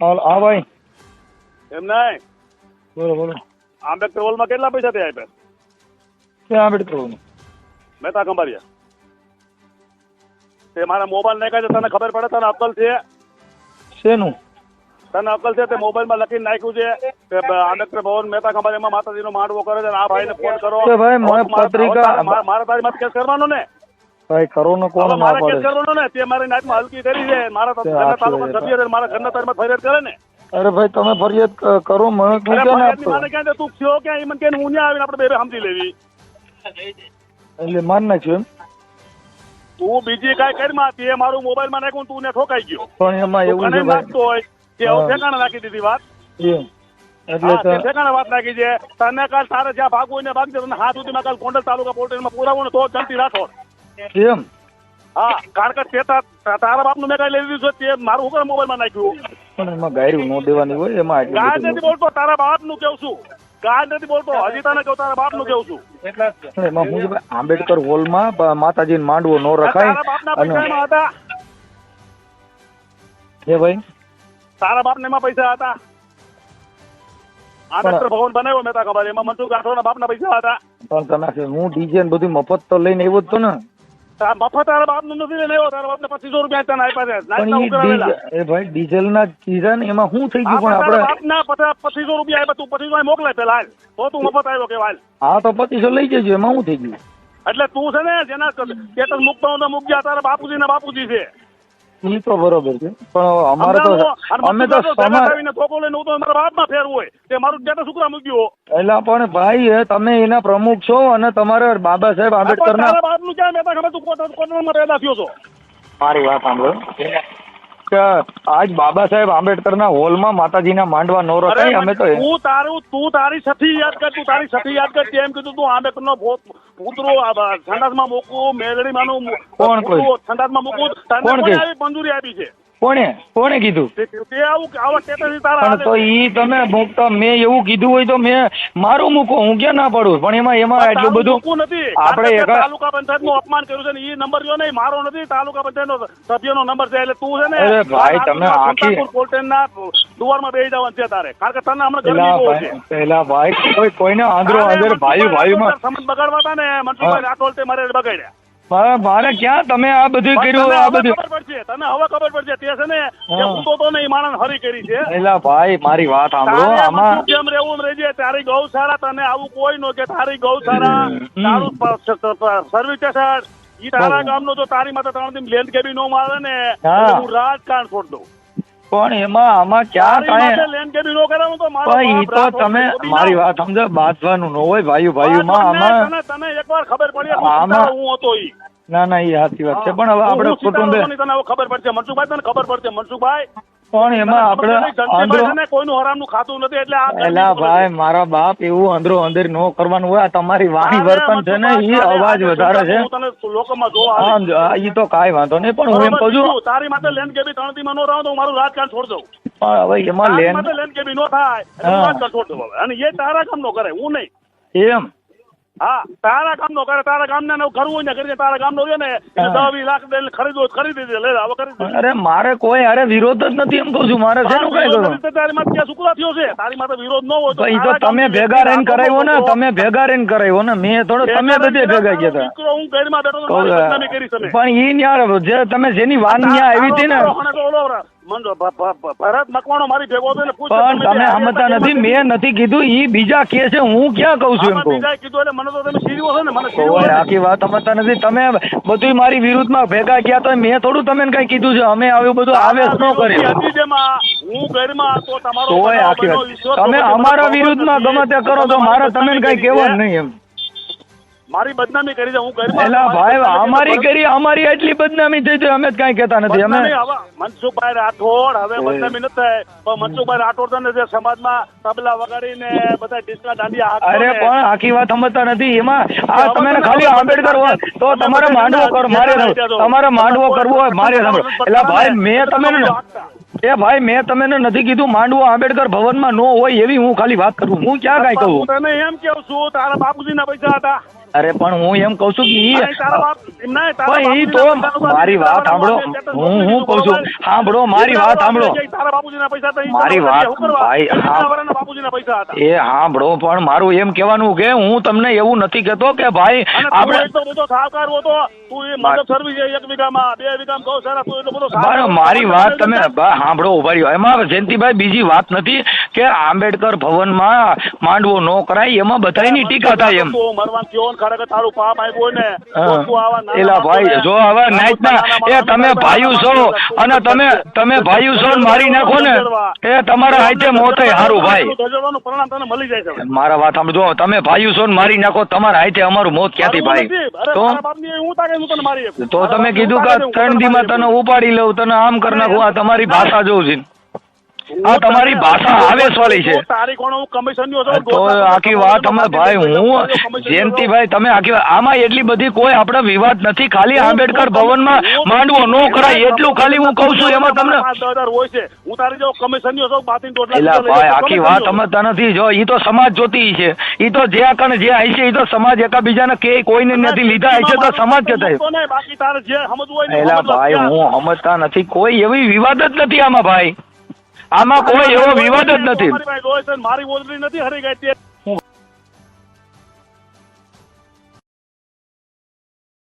હા ભાઈ એમ નહીં બોલો બોલો આંબેડકર હોલમાં કેટલા પૈસા થયા આપ્યા ક્યાં આંબેડકર હોલમાં? મહેતા ખંભારિયા તે મારા મોબાઈલ નાખ્યા છે તને ખબર પડે તને અક્કલ છે શેનું તને અક્કલ છે તે મોબાઈલમાં લખીને નાખ્યું છે કે આંબેડકર ભવન મહેતા કંબારિયામાં માતાજીનો માંડવો કરે છે આ ભાઈને ફોન કરો કે ભાઈ, પત્રિકા- મારે- મારે તારી માથે કેસ કરવાનો ને ભાઈ કરોનો કોણ ના પાડે? કરવાનો ને તે મારી નાતમાં હલકી કરી છે. મારા તે તાલુકા સભ્ય છે મારા ઘરના તારી માથે ફરિયાદ કરે ને. અરે ભાઈ તમે ફરિયાદ કરો મને ના ફરિયાદની આપતો માને ક્યાં? તું થયો ક્યાં? એમ મને કે હું ન્યા આવીને આપણે બે બે સમજી લેવી. એટલે માન નાખ્યું એમ? તું બીજી કઈ કરી માં તે મારું મોબાઈલમાં નાખ્યું તું ને ઠોકાઈ ગયો. પણ એમાં એવું છે નાખતો હોય? તે હવે હા. ઠેકાણે નાખી દીધી વાત. એટલે ઠેકાણે વાત નાખી છે. તને કાલ તારે જ્યાં ભાગવું ને ભાગજે. તને હાથ સુધીમાં કાલ ગોંડલ તાલુકા પોલીસમાં પુરાવો ને તો જલ્દી રાખો એમ હા કારણ કે તે તારા બાપનું મેં કઈ લઈ લીધું છે તે મારું હું મોબાઈલમાં નાખ્યું. પણ એમાં ગાયરું ન દેવાની હોય એમાં ગાય નથી બોલતો તારા બાપનું કેવું છું? ગાય નથી બોલતો હજી તને કહું તારા બાપનું કેવું છું? એમાં હું આંબેડકર હોલમાં માતાજી માતાજીનો માંડવો ન રખાય અને હે એમાં ભાઈ? તારા બાપને એમાં પૈસા હતા. આંબેડકર ભવન બનાવ્યો મેં તા ખબર એમાં મનસુખ રાઠોડના બાપના પૈસા હતા. પણ તમે હું ડીજે ને બધું મફત તો લઈને આવ્યો જ તો ને. મફત તારા બાપનું નથી લઈને આવ્યો તારા બાપને પચીસો રૂપિયા તને આપ્યા છે. નાસ્તા પણ ઈ ઉઘરાવેલા. ડીઝ- એ ભાઈ ડીઝલ ના કીધા ને એમાં શું થઈ ગયું? પણ આપણે પચાસ પચીસો રૂપિયા આપ્યા તું પચીસો મોકલે પેલા હાલ. તો તું મફત આવ્યો કે હાલ. હા તો પચીસો લઈ જજો એમાં શું થઈ ગયું? એટલે તું છે ને જેના સ્ટેટસ મૂકતો તો મૂકજા તારા બાપુજી ને બાપુજી છે. ઈ તો બરોબર છે. પણ અમારે તો અમે તો સમાજ ધોકો લઈને હું તો મારા બાપમાં ફેરવું હોય. તે મારું સ્ટેટસ ઉકરા મૂક્યો એટલે પણ ભાઈ એ તમે એના પ્રમુખ છો અને તમારે બાબા સાહેબ આંબેડકર ના બાપનું ક્યાં મેં તું કોટ- કોટડામાં થયો છો. મારી વાત સાંભળો. કે આજ બાબા સાહેબ આંબેડકર ના હોલમાં માતાજીના માંડવા નો અરે અમે તો તું તારું તું તારી સઠી યાદ કર તું તારી સઠી યાદ કર તેમ કીધું તું આંબેડકર નો પુત્રો સંડાસમાં મૂકવું મેલડીમાંનું કોણ સંડાસમાં મૂકવું તને મંજૂરી આપી છે. કોણે? કોણે કીધું? પણ તો ઈ તમે મૂકતા મેં એવું કીધું હોય તો મેં મારું મૂકો હું ક્યાં ના પડું? પણ એમાં એમાં એટલું બધું આપણે તાલુકા પંચાયતનું અપમાન કર્યું છે ને એ નંબર જો નહીં મારો નથી તાલુકા પંચાયત નો સભ્યનો નંબર છે એટલે તું છે ને અરે ભાઈ, તમે આખી- કોલ્ટેન ના દુવારમાં બેસી જવાનું છે તારે. કારણ કે તને હમણાં ગરમી બહુ છે. પેલા ભાઈ કોઈ કોઈને આંધરો આંધર ભાઈ ભાઈ માં સમજ બગાડવા હતા ને મનસુખભાઈ રાઠોડ તે મારે બગાડ્યા. મારે ક્યાં તમે આ બધું કર્યું આ બધું? ખબર પડશે તને હવે ખબર પડશે તે છે ને જે હા. ઊંધો તો નહીં માણસ હરી કરી છે. પેલા ભાઈ મારી વાત સાંભળો આમાં કેમ રહેવું રહેજે તારી ગૌશાળા તને આવું કોઈ નો કે તારી ગૌશાળા. તારું સર્વિસ ઈ તારા ગામનો જો તારી માથે ત્રણ દિન લેન્ડ કેબી નો મારે ને હું રાજકારણ છોડ દઉં. પણ એમાં આમાં ક્યાં કાંઈ કરાવું તો તમે મારી વાત સમજો બાંધવાનું ન હોય ભાઈ ભાઈમાં આમાં તને એકવાર ખબર પડી આમાં- હું હતો ઈ. ના ના એ સાચી વાત છે. પણ હવે આપણે કુટુંબે તને ખબર પડશે. મનસુખભાઈ તને ખબર પડશે. મનસુખભાઈ પણ એમાં આપણે આંધળો કોઈનું હરામનું ખાતું નથી એટલે એલા ભાઈ મારા બાપ એવું અંદરો અંદર નો કરવાનું હોય તમારી વાણી વર્તન છે ને એ અવાજ વધારે છે લોકોમાં જોવા. હા તો કાંઈ વાંધો નહીં પણ હું એમ કહું છું તારી માટે લેન કેબી ત્રણથી નો રહો તો હું મારું રાજકારણ છોડ દઉં પણ હવે એમાં લેન લેન કેબી નો થાય. રાજકારણ છોડ દઉં હવે. અને એ તારા કામ નો કરે હું નહીં એમ હા તારા કામ નો કરે તારા ગામ ને કરવું હોય ને કરી તારા ગામ નો ને દસ વીસ લાખ દે એટલે ખરીદવું હોય તો ખરીદી દે લે હવે ખરીદી દે. અરે મારે કોઈ અરે વિરોધ જ નથી એમ કહું છું. મારે શેનું કઈ વિરોધ કરું તારી માથે ક્યાં શુક્ર થયો છે. તારી માથે વિરોધ ન હોય તો ભાઈ તો તમે ભેગા રહીને કરાવ્યો ને તમે ભેગા રહીને કરાવ્યો ને મેં થોડો તમે બધે ભેગા ગયા હતા. દીકરો હું ઘરમાં બેઠો તો છું. કરી તમે પણ ઈ ન્યા જે તમે જેની વાન ન્યા આવી હતી ને ભરત મકવાણો મારી ભેગો હતો એટલે પણ તમે સમજતા નથી? મેં નથી? કીધું ઈ બીજા કે છે હું ક્યાં કહું છું એમ કહું? કીધું એટલે મને તો તમે સીરીઓ છો ને મને કોઈ સીરીઓ છે. આખી વાત સમજતા નથી. તમે બધું મારી વિરુદ્ધમાં ભેગા ગયા તો મેં થોડું તમે કઈ કીધું છે. અમે આવ્યું બધું આવેશ ન કરી હું ઘરમાં તમારો તમે અમારા વિરુદ્ધ વિરુદ્ધમાં. ગમે તે કરો તો મારે તમે કઈ કહેવાનું નહીં એમ. મારી બદનામી કરી હું એલા ભાઈ અમારી કરી અમારી એટલી બદનામી થઈ તો અમે જ કઈ કહેતા નથી અમે મનસુખભાઈ રાઠોડ હવે બદનામી ન થાય. પણ મનસુખભાઈ રાઠોડ છે ને જે સમાજમાં તબલા વગાડીને બધા ડિસ્કા દાંડિયા અરે પણ આખી વાત સમજતા નથી એમાં આ તમે ખાલી આંબેડકર હોય તો તમારે માંડવો કરો મારે તમારે માંડવો કરવો હોય મારે એટલે ભાઈ મેં તમે એ ભાઈ મેં તમને નથી કીધું માંડવો આંબેડકર ભવનમાં નો હોય એવી હું ખાલી વાત કરું હું ક્યાં કઈ કહું? તને એમ કેવું છું તારા બાપુજીના પૈસા હતા. અરે પણ હું એમ કઉ છું કે ઈ તો મારી વાત સાંભળો. હું હું કઉ છું. સાંભળો મારી વાત સાંભળો. મારી વાત ભાઈ, એ સાંભળો પણ મારું એમ કહેવાનું કે હું તમને એવું નથી કહેતો કે ભાઈ આપણે. મારી વાત તમે સાંભળો ઊભા રહ્યો. એમાં જયંતિભાઈ બીજી વાત નથી કે આંબેડકર ભવનમાં માંડવો ન કરાય એમાં બધાની ટીકા થાય એમ. ખરેખર તારું પાપ આવ્યું ને હા. તો તું આવા નાના એલા ભાઈ જો હવે નાઈટના એ તમે ભાઈઓ છો અને તમે તમે ભાઈઓ છો મારી નાખો ને એ તમારા હાથે મોતે હારું ભાઈ. મારા વાત સાંભળજો તમે ભાઈઓ છો ને મારી નાખો તમારા હાથે અમારું મોત ક્યાંથી ભાઈ? તો. તો તમે કીધું કે ત્રણ તને દીમાં તને ઉપાડી લઉં તને આમ કરી નાખું આ તમારી ભાષા જોઉં છે. આ તમારી ભાષા આવેશવાળી છે. હું તો આખી વાત અમે ભાઈ હું જયંતિભાઈ તમે આખી આમાં એટલી બધી કોઈ આપણે વિવાદ નથી. ખાલી આંબેડકર ભવનમાં માંડવો નો કરાય એટલું ખાલી હું કહું છું એમાં તમને હોય છે. હું તારી લઈ ભાઈ આખી વાત અમે તનથી સમજતા નથી જો ઈ તો સમાજ જોતી છે. ઈ તો જે કણ જે આઈ છે ઈ તો સમાજ એકાબીજાને કે કોઈને નથી લીધા છે તો સમાજ કે થાય તો બાકી તારે જે સમજવું હોય ને એલા સમજ લો. ભાઈ હું સમજતા નથી. કોઈ એવી વિવાદ જ નથી આમાં ભાઈ. આમાં કોઈ એવો વિવાદ જ નથી. મારી ઓજરી નથી હરી ગઈ